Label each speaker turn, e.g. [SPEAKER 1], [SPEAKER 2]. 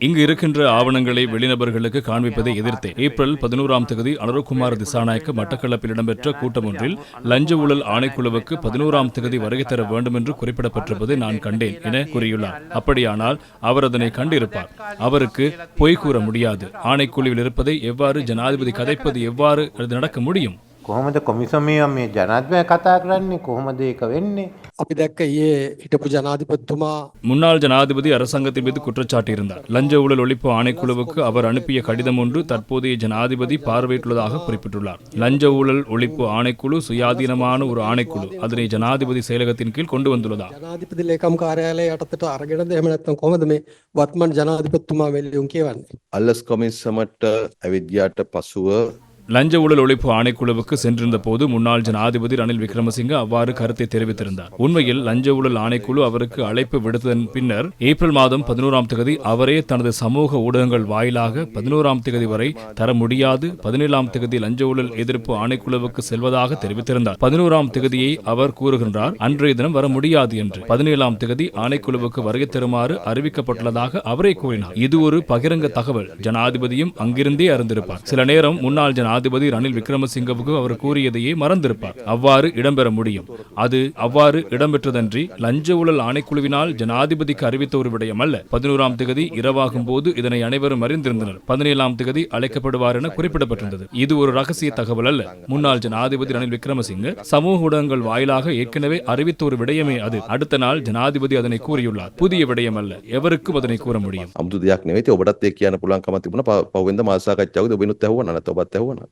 [SPEAKER 1] இங்கு இருக்கின்ற ஆவணங்களை வெளிநபர்களுக்கு காண்பிப்பதை எதிர்த்தே. ஏப்ரல் பதினோராம் தேதி அனுரகுமார் திசாநாயக்க மட்டக்களப்பில் இடம்பெற்ற கூட்டம் ஒன்றில் லஞ்ச ஊழல் ஆணைக்குழுவுக்கு பதினோராம் தேதி வருகை தர வேண்டும் என்று குறிப்பிடப்பட்டிருப்பதை நான் கண்டேன் என கூறியுள்ளார். அப்படியானால் அவர் அதனை கண்டிருப்பார். அவருக்கு பொய் கூற முடியாது. ஆணைக்குழுவில் இருப்பதை எவ்வாறு ஜனாதிபதி கதைப்பது எவ்வாறு அது நடக்க முடியும்?
[SPEAKER 2] කොහොමද කොමිසමය මේ ජනත්වය කතා කරන්නේ කොහොමද ඒක වෙන්නේ
[SPEAKER 3] අපි දැක්ක ඒ හිටපු ජනාධිපතිතුමා
[SPEAKER 1] முன்னாள் ஜனாதிபதி அரசாங்கத்தின் மீது குற்றச்சாட்டு இருந்தார் லஞ்ச ஊழல் ஒழிப்பு ஆணைக்குழுவுக்கு அவர் அனுப்பிய கடிதம் ஒன்று தற்போதைய ஜனாதிபதி பார்வையிட்டுள்ளதாக குறிப்பிட்டுள்ளார் லஞ்ச ஊழல் ஒழிப்பு ஆணைக்குழு சுயாதீனமான ஒரு ஆணைக்குழு அதனை ஜனாதிபதி செயலகத்தின் கீழ் கொண்டு வந்துள்ளதா
[SPEAKER 3] ජනාධිපති ලේකම් කාර්යාලය යටතට අරගෙනද එහෙම නැත්නම් කොහොමද මේ වත්මන් ජනාධිපතිතුමා වෙල්ලියුම් කියවන්නේ
[SPEAKER 4] අල්ලස් කොමිසමට ඇවිද්‍යාට පසුව
[SPEAKER 1] லஞ்ச ஊழல் ஒழிப்பு ஆணைக்குழுவுக்கு சென்றிருந்த போது முன்னாள் ஜனாதிபதி ரணில் விக்ரமசிங்க அவ்வாறு கருத்தை தெரிவித்திருந்தார். உண்மையில் லஞ்ச ஊழல் ஆணைக்குழு அவருக்கு அழைப்பு விடுத்ததன் பின்னர் ஏப்ரல் மாதம் பதினோராம் தேதி அவரே தனது சமூக ஊடகங்கள் வாயிலாக பதினோராம் தேதி வரை தர முடியாது. பதினேழாம் தேதி லஞ்ச ஊழல் எதிர்ப்பு ஆணைக்குழுவுக்கு செல்வதாக தெரிவித்திருந்தார். பதினோராம் தேதியை அவர் கூறுகின்றார் அன்றைய தினம் வர முடியாது என்று. பதினேழாம் தேதி ஆணைக்குழுவுக்கு வருகை தருமாறு அறிவிக்கப்பட்டுள்ளதாக அவரே கூறினார். இது ஒரு பகிரங்க தகவல். ஜனாதிபதியும் அங்கிருந்தே அறிந்திருப்பார். சில நேரம் முன்னாள் ஜனாதிபதி ரணில் விக்ரமசிங்கவுக்கு அவர் கூறியதையே மறந்திருப்பார் அவ்வாறு இடம்பெற முடியும் அது அவ்வாறு இடம்பெற்றதன்றி லஞ்ச ஊழல் ஆணைக்குழுவினால் ஜனாதிபதிக்கு அறிவித்த ஒரு விடயம் அல்ல பதினோராம் தேதி இரவாகும் போது இதனை அனைவரும் அறிந்திருந்தனர் பதினேழாம் தேதி அழைக்கப்படுவார் என குறிப்பிடப்பட்டிருந்தது இது ஒரு ரகசிய தகவல் அல்ல முன்னாள் ஜனாதிபதி ரணில் விக்ரமசிங்க சமூக ஊடகங்கள் வாயிலாக ஏற்கனவே அறிவித்த ஒரு விடயமே அது அடுத்த நாள் ஜனாதிபதி அதனை கூறியுள்ளார் புதிய விடயம் அல்ல எவருக்கும் அதனை கூற முடியும்
[SPEAKER 4] අමුතු දෙයක් නෙවෙයි. ඉතින් ඔබටත් ඒක කියන්න පුළුවන් කමක් තිබුණා. ප- පහුවෙන්ද මාස සාකච්ඡාවකදී ඔබිනුත් ඇහුවා නේද? ඔබත් ඇහුවා නේද?